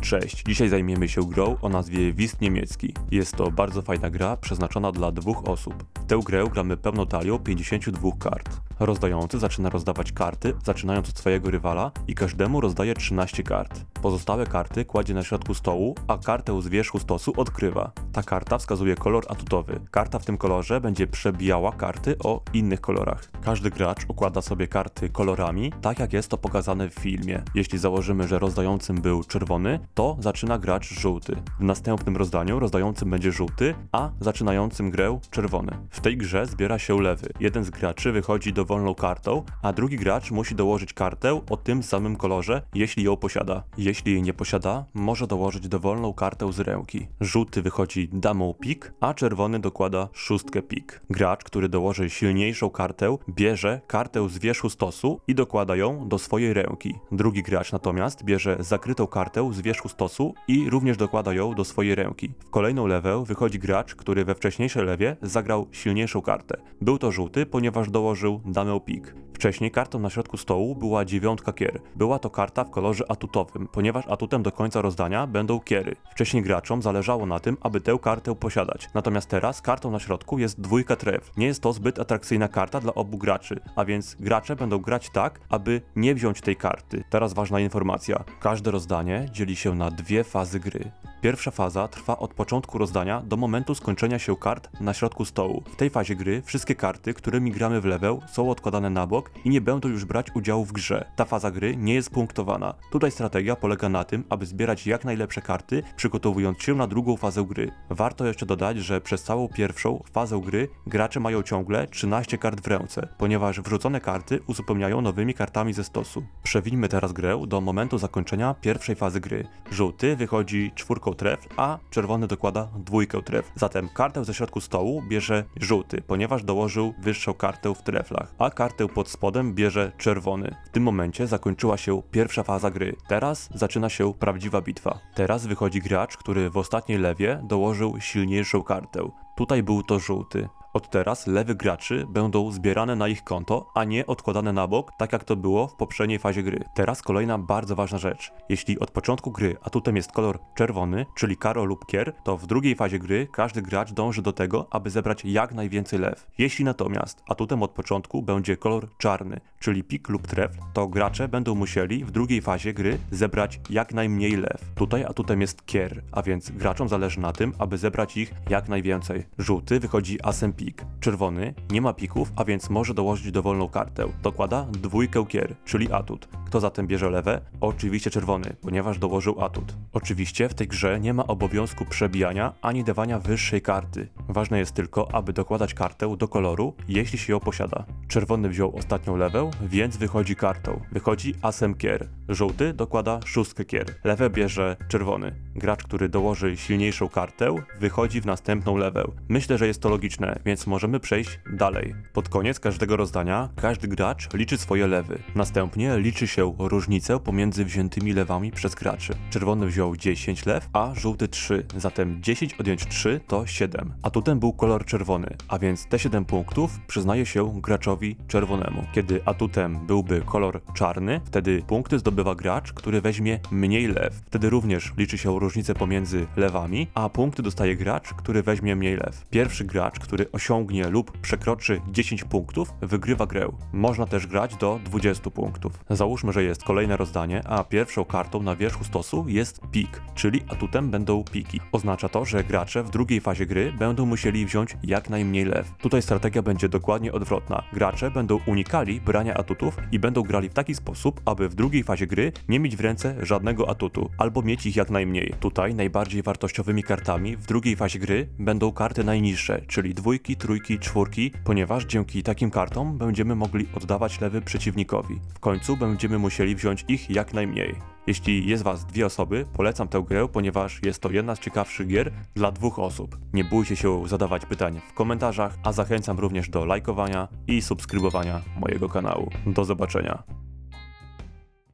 Cześć, dzisiaj zajmiemy się grą o nazwie Wist Niemiecki. Jest to bardzo fajna gra przeznaczona dla dwóch osób. W tę grę gramy pełną talią 52 kart. Rozdający zaczyna rozdawać karty, zaczynając od swojego rywala i każdemu rozdaje 13 kart. Pozostałe karty kładzie na środku stołu, a kartę z wierzchu stosu odkrywa. Ta karta wskazuje kolor atutowy. Karta w tym kolorze będzie przebijała karty o innych kolorach. Każdy gracz układa sobie karty kolorami, tak jak jest to pokazane w filmie. Jeśli założymy, że rozdającym był czerwony, to zaczyna gracz żółty. W następnym rozdaniu rozdającym będzie żółty, a zaczynającym grę czerwony. W tej grze zbiera się lewy. Jeden z graczy wychodzi dowolną kartą, a drugi gracz musi dołożyć kartę o tym samym kolorze, jeśli ją posiada. Jeśli jej nie posiada, może dołożyć dowolną kartę z ręki. Żółty wychodzi damą pik, a czerwony dokłada szóstkę pik. Gracz, który dołoży silniejszą kartę, bierze kartę z wierzchu stosu i dokłada ją do swojej ręki. Drugi gracz natomiast bierze zakrytą kartę z wierzchu stosu i również dokłada ją do swojej ręki. W kolejną lewę wychodzi gracz, który we wcześniejszej lewie zagrał silniejszą kartę. Był to żółty, ponieważ dołożył damę pik. Wcześniej kartą na środku stołu była dziewiątka kier. Była to karta w kolorze atutowym, ponieważ atutem do końca rozdania będą kiery. Wcześniej graczom zależało na tym, aby tę kartę posiadać. Natomiast teraz kartą na środku jest dwójka tref. Nie jest to zbyt atrakcyjna karta dla obu graczy, a więc gracze będą grać tak, aby nie wziąć tej karty. Teraz ważna informacja. Każde rozdanie dzieli się na dwie fazy gry. Pierwsza faza trwa od początku rozdania do momentu skończenia się kart na środku stołu. W tej fazie gry wszystkie karty, którymi gramy w level, są odkładane na bok i nie będą już brać udziału w grze. Ta faza gry nie jest punktowana. Tutaj strategia polega na tym, aby zbierać jak najlepsze karty, przygotowując się na drugą fazę gry. Warto jeszcze dodać, że przez całą pierwszą fazę gry gracze mają ciągle 13 kart w ręce, ponieważ wrzucone karty uzupełniają nowymi kartami ze stosu. Przewińmy teraz grę do momentu zakończenia pierwszej fazy gry. Żółty wychodzi czwórką tref, a czerwony dokłada dwójkę tref. Zatem kartę ze środku stołu bierze żółty, ponieważ dołożył wyższą kartę w treflach, a kartę pod spodem bierze czerwony. W tym momencie zakończyła się pierwsza faza gry. Teraz zaczyna się prawdziwa bitwa. Teraz wychodzi gracz, który w ostatniej lewie dołożył silniejszą kartę. Tutaj był to żółty. Od teraz lewy graczy będą zbierane na ich konto, a nie odkładane na bok, tak jak to było w poprzedniej fazie gry. Teraz kolejna bardzo ważna rzecz. Jeśli od początku gry atutem jest kolor czerwony, czyli karo lub kier, to w drugiej fazie gry każdy gracz dąży do tego, aby zebrać jak najwięcej lew. Jeśli natomiast atutem od początku będzie kolor czarny, czyli pik lub tref, to gracze będą musieli w drugiej fazie gry zebrać jak najmniej lew. Tutaj atutem jest kier, a więc graczom zależy na tym, aby zebrać ich jak najwięcej. Żółty wychodzi asem pik. Czerwony nie ma pików, a więc może dołożyć dowolną kartę. Dokłada dwójkę kier, czyli atut. Kto zatem bierze lewe? Oczywiście czerwony, ponieważ dołożył atut. Oczywiście w tej grze nie ma obowiązku przebijania ani dawania wyższej karty. Ważne jest tylko, aby dokładać kartę do koloru, jeśli się ją posiada. Czerwony wziął ostatnią lewę, więc wychodzi kartą. Wychodzi asem kier. Żółty dokłada szóstkę kier. Lewe bierze czerwony. Gracz, który dołoży silniejszą kartę, wychodzi w następną lewę. Myślę, że jest to logiczne, więc możemy przejść dalej. Pod koniec każdego rozdania każdy gracz liczy swoje lewy. Następnie liczy się różnicę pomiędzy wziętymi lewami przez graczy. Czerwony wziął 10 lew, a żółty 3, zatem 10 odjąć 3 to 7. Atutem był kolor czerwony, a więc te 7 punktów przyznaje się graczowi czerwonemu. Kiedy atutem byłby kolor czarny, wtedy punkty zdobywa gracz, który weźmie mniej lew. Wtedy również liczy się różnicę pomiędzy lewami, a punkty dostaje gracz, który weźmie mniej lew. Pierwszy gracz, który osiągnie lub przekroczy 10 punktów, wygrywa grę. Można też grać do 20 punktów. Załóżmy, że jest kolejne rozdanie, a pierwszą kartą na wierzchu stosu jest pik, czyli atutem będą piki. Oznacza to, że gracze w drugiej fazie gry będą musieli wziąć jak najmniej lew. Tutaj strategia będzie dokładnie odwrotna. Gracze będą unikali brania atutów i będą grali w taki sposób, aby w drugiej fazie gry nie mieć w ręce żadnego atutu, albo mieć ich jak najmniej. Tutaj najbardziej wartościowymi kartami w drugiej fazie gry będą karty najniższe, czyli dwójki, trójki, czwórki, ponieważ dzięki takim kartom będziemy mogli oddawać lewy przeciwnikowi. W końcu będziemy musieli wziąć ich jak najmniej. Jeśli jest was dwie osoby, polecam tę grę, ponieważ jest to jedna z ciekawszych gier dla dwóch osób. Nie bójcie się zadawać pytań w komentarzach, a zachęcam również do lajkowania i subskrybowania mojego kanału. Do zobaczenia.